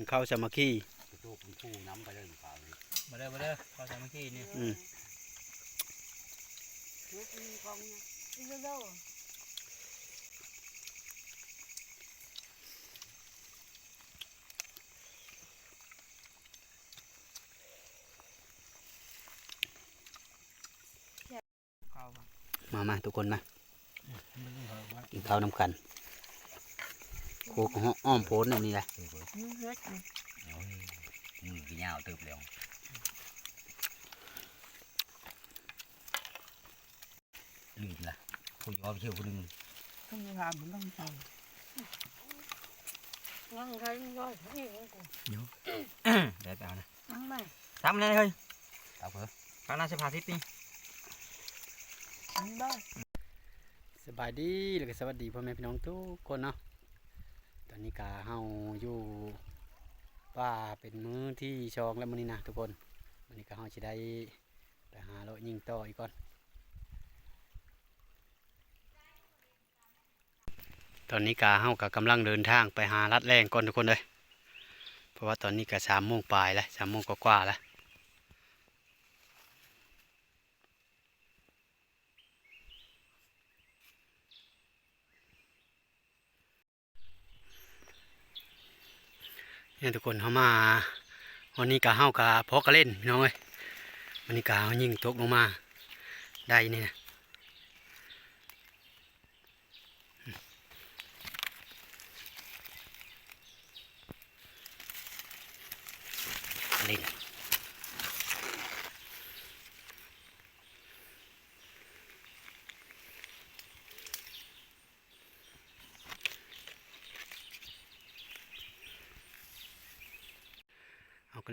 กินข้าวสามัคคีโตเป็นผู้น้ำไปเลยข่าวเลยมาเด้อมาเด้อขอสามัคคีนี่อืม Nước con nha. Đi vô đâu? เข้ามามามาทุกคนมามันต้องเพิ่มว่ากินข้าวนำกัน โคกของอ้อมโพนอันนี้แหละคือเพิ่น Nước hết nè. โอ้ยมือกี่ยาวตึบแล้วลื่นละผู้ยอมเชี่ยวผู้หนึง Không được làm cũng không sao. Ngon thấy rồi, cái gì cũng cùng. เดี๋ยวไปเอานะ Ăn mày, ทำเลยเฮ้ยเอาเพิ่นข้างหน้าสิพาทิศนี่ ăn bơi. สบายดีแล้วก็สวัสดีพ่อแม่พี่น้องทุกคนเนาะ ตอนนี้กาเฮาอยู่ป่าเป็นมื้อที่ชองแล้วมื้อนี้นะทุกคนมื้อนี้ก็เฮาสิได้ไปหาเลาะยิงต่ออีกก่อน ตอนนี้กาเฮาก็กำลังเดินทางไปหาลัดแรงก่อนทุกคนเลยเพราะว่าตอนนี้ก็สามโมงปลายแล้วสามโมงกว่าๆแล้ว เนี่ยทุกคนเขามาวันนี้กะเฮากะพอกะเล่นพี่น้องเอ้ยวันนี้กะเฮายิงตกลงมาได้นี่นะ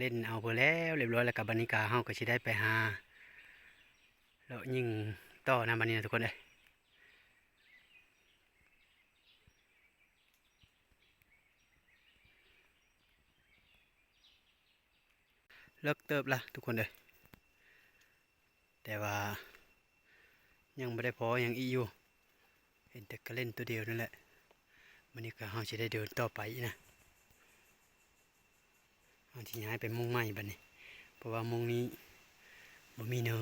เล่นเอาไปแล้วเรียบร้อยแล้วกับบันนี้กาเฮาก็สิได้ไปหาแล้วยิงต่อนะบันนี้นะทุกคนเอ้ยเลิกเติบละทุกคนเลยแต่ว่ายังไม่ได้พอยังอีอยู่ เห็นแต่ก็เล่นตัวเดียวนั่นแหละวันนี้ก็เฮาจะได้เดินต่อไปนะ เฮาที่ย้ายไปมุงใหม่บัดนี้ เพราะว่ามุงนี้บ่มีเนื้อ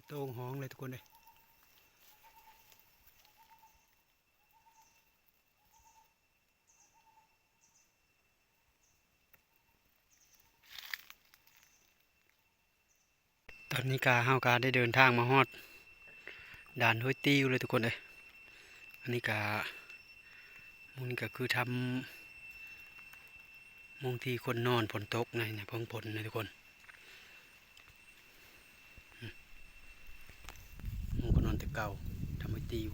กระโตงห้องเลยทุกคนเลยตอนนี้กาเฮากาได้เดินทางมาฮอดด่านห้วยติ้วเลยทุกคนเลยอันนี้กามุนก็คือทำมุงที่คนนอนฝนตกในในเพิ่งฝนนะทุกคน มุงก็นอเก่าทำให้ติว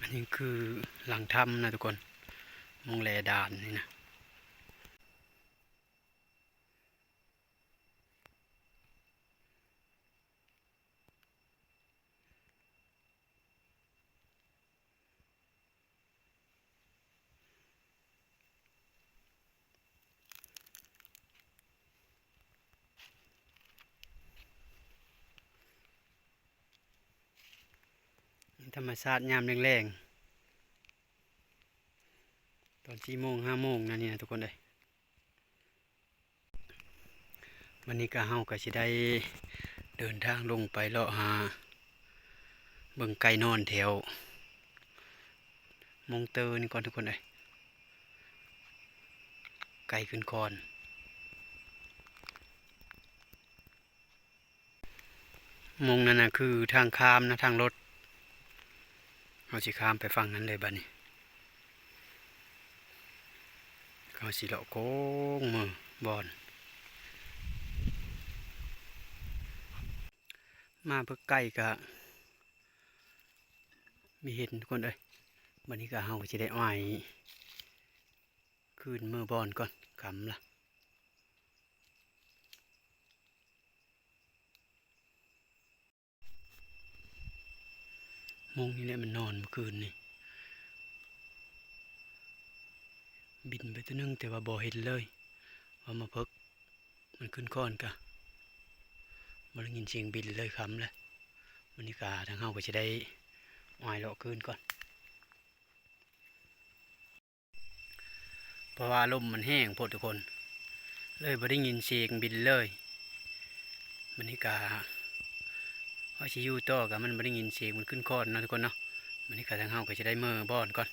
อันนี้คือหลังถ้ำนะทุกคนมุงแลดานนี่นะ ธรรมชาติยามแรงๆ ตอนสี่โมงห้าโมงนั่นนี่นะทุกคนเลยวันนี้ก็เฮาก็สิได้เดินทางลงไปเลาะหา เบิ่งไก่นอนแถว มงเตอร์นี่ก่อนทุกคนเลยไก่ขึ้นคอนมงนั่นนะคือทางข้ามนะทางรถ เราสิข้ามไปฝั่งนั้นเลยบัดนี้เขาสิเลาะโค้งมือบอนมาเพื่อใกล้กะมีเห็นทุกคนเลยวันนี้ก็เฮาจะได้อ้อยขึ้นมือบอนก่อนคำล่ะ มงนี่แหละมันนอนเมื่อคืนนี่ บินไปตัวนึงแต่ว่าบ่เห็นเลย ว่ามาเพิกมันขึ้นก้อนกะมันได้ยินเสียงบินเลยคำเลยวันนี้กาทางเฮาก็จะได้อ้อยเลาะคืนก่อน เพราะว่าลมมันแห้งพดทุกคน เลยบ่ได้ยินเสียงบินเลยวันนี้กา ว่าสิอยู่ต่อกับมันไม่ได้ยินเสียงมันขึ้นคอนเนาะทุกคนเนาะวันนี้กาทางเฮาก็จะได้เมื่อบอนก่อน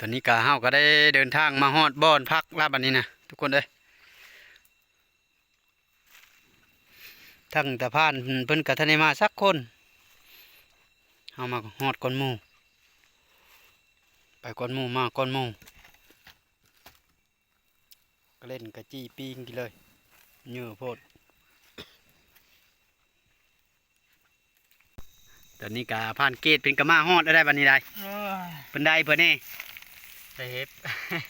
ตอนนี้กาเฮาก็ได้เดินทางมาฮอดบอนพักลาบันนี้นะทุกคนเอ้ยทั้งแต่พานเพิ่นกะทันได้มาสักคนเฮามาฮอดก้อนหมู่ไปก้อนหมู่มาก้อนหมู่ก็เล่นกะจี้ปิ้งกินเลยเหนื่อโพดตอนนี้กาพานเกตเป็นกะมาฮอดแล้วได้บันนี้ได้เพิ่นได้เพิ่นแน่ ได้เฮ็บ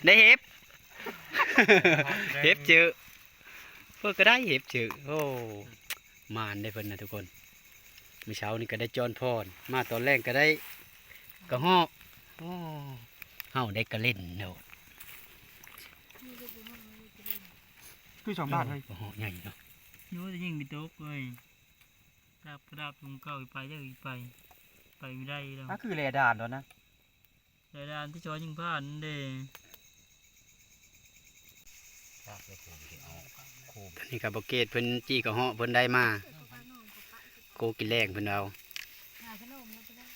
ได้เห็บเห็บเจอเพื่อก็ได้เห็บเจอโอ้มานได้เพิ่นนะทุกคนเมื่อเช้านี่ก็ได้จอนพรมาตอนแรกก็ได้กระหอกโอ้เฮาได้กระเล่นเนาะคือสองบาทเลยกระหอกใหญ่เนาะยูจะยิงไปตกเลยดาบกระดาบลุงเก่าอีกไปเยอะอีกไป ไปไม่ได้แล้วนั่นคือเลดานตอนนะแต่ดานที่จอยยิงพลาดนั่นเด้ภาคไปโคมที่เอาโคมตอนนี้กับบเกตเพิ่นจี้กระหอกเพิ่นได้มาโกกินแรงเพิ่นเอาหาขนมมาจะได้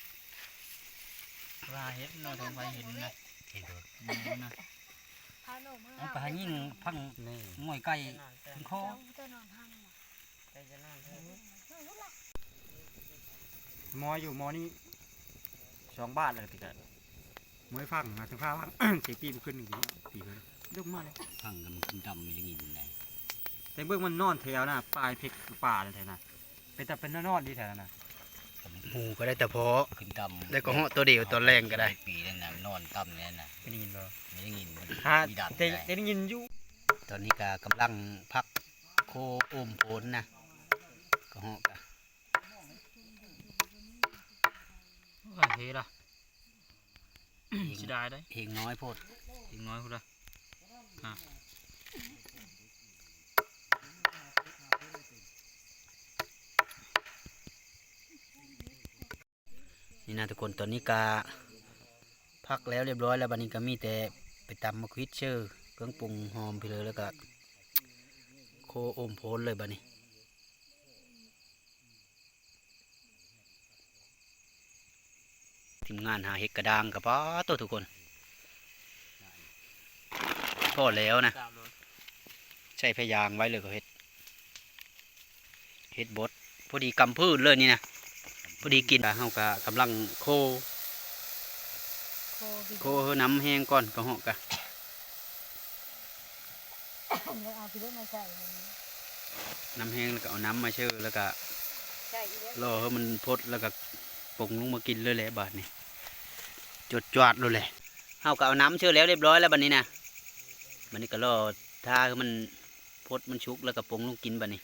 ลาเฮ็ดเนอทางไปเห็นนะเห็นตัวนี่นะขนมเอาไปหายิ่งพังมวยไก่ขึ้นคอเจ้านอนห้างน่ะมออยู่มอนี่สองบาทเลยติกัน มวยฟังนะถึงผ้าฟัง เสียปีมันขึ้นหนึ่งทีปีเลยยกมาเลยพังกันขึ้นดำมีได้ยินไหนแต่เบื้องมันนอนแถวน่ะปลายเพกป่านั่นแถวน่ะเป็นแต่เป็นนอนดีแถวนั้นน่ะหมูก็ได้แต่พอขึ้นดำได้กระหอกตัวเดียวตอนแรงก็ได้ปีนั่นน่ะนอนต่ำเนี่ยน่ะไม่ได้ยินบ่ไม่ได้ยินมันฮะมีดัดแต่ได้แต่ได้ยินอยู่ตอนนี้ก็กำลังพักโคอมโพนนะกระหอกกะว่าเฮ็ดอะ สิได้ได้เฮงน้อยโพดอีกน้อยพุ่นละนี่นะทุกคนตอนนี้กาพักแล้วเรียบร้อยแล้วบัดนี้ก็มีแต่ไปตำมะควิดเชอร์เครื่องปรุงหอมไปเลยแล้วก็โคอมโพนเลยบัดนี้ ทีมงานหาเห็ดกระด้างกับป้าตัวทุกคนพอแล้วนะสามโลใช้พยางไว้เลยก็เห็ดเฮ็ดบดพอดีกำพืชเลยนี่นะพอดีกินเฮาก็กำลังโค โคกินโคเฮาน้ำแห้งก่อนก็เหาะกะแล้วเอาไปเล่นมาใส่มันน้ำแห้งแล้วก็เอาน้ำมาเชื่อแล้วก็ใส่อีกแล้วรอให้มันพดแล้วก็ปรุงลงมากินเลยแหละบาดนี้ จดจวดเลยแหละเฮาก็เอาน้ำเชื่อแล้วเรียบร้อยแล้วบัดนี้นะบัดนี้ก็รอถ้ามันพดมันชุกแล้วก็ปงลงกินบัดนี้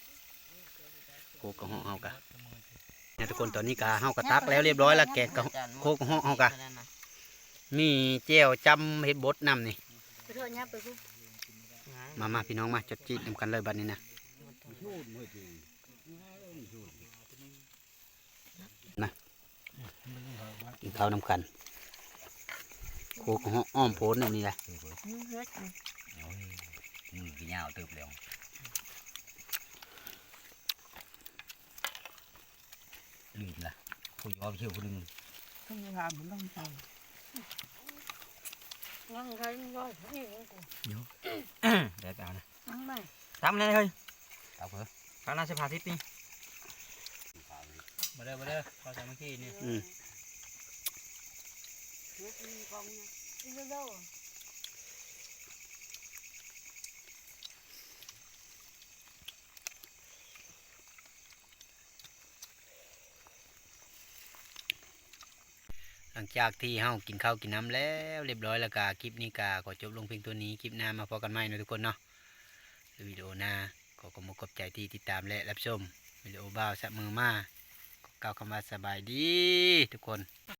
โคกกะเหาะเฮากะเนี่ยทุกคนตอนนี้กะเฮากะตักแล้วเรียบร้อยแล้วแกะกะโคกกะเหาะเฮากะมีเจียวจำเฮ็ดบดนำนี่มามาพี่น้องมาจดจีดนำกันเลยบัดนี้นะนะกินข้าวนำกัน โคกกะเหาะอ้อมโพนนี่แหละยืดเลือดโอ้ยมือกี่ยาวเติบแล้วลื่นละผู้ยอมเที่ยวผู้หนึงต้องทำมันต้องทงั้นใครย่อยนี่ของกูเดี๋ยวไปเอานะนั่งไม่ทำเลยเฮ้ยเอาเถอะข้าวหน้าเสพาทิตนี่ำมาเด้อมาเด้อขอสามัคคีนี่ อืมเลือดมีกองเนี่ยอีกแล้วหลังจากที่เฮากินข้าวกินน้ำแล้วเรียบร้อยแล้วก็คลิปนี้ก็ขอจบลงเพียงตัวนี้คลิปหน้ามาพบกันใหม่นะทุกคนเนาะวิดีโอหน้าขอขอบคุณขอบใจที่ติดตามและรับชมวิดีโอบ่าวสับมือมาขอกล่าวคำว่าสบายดีทุกคน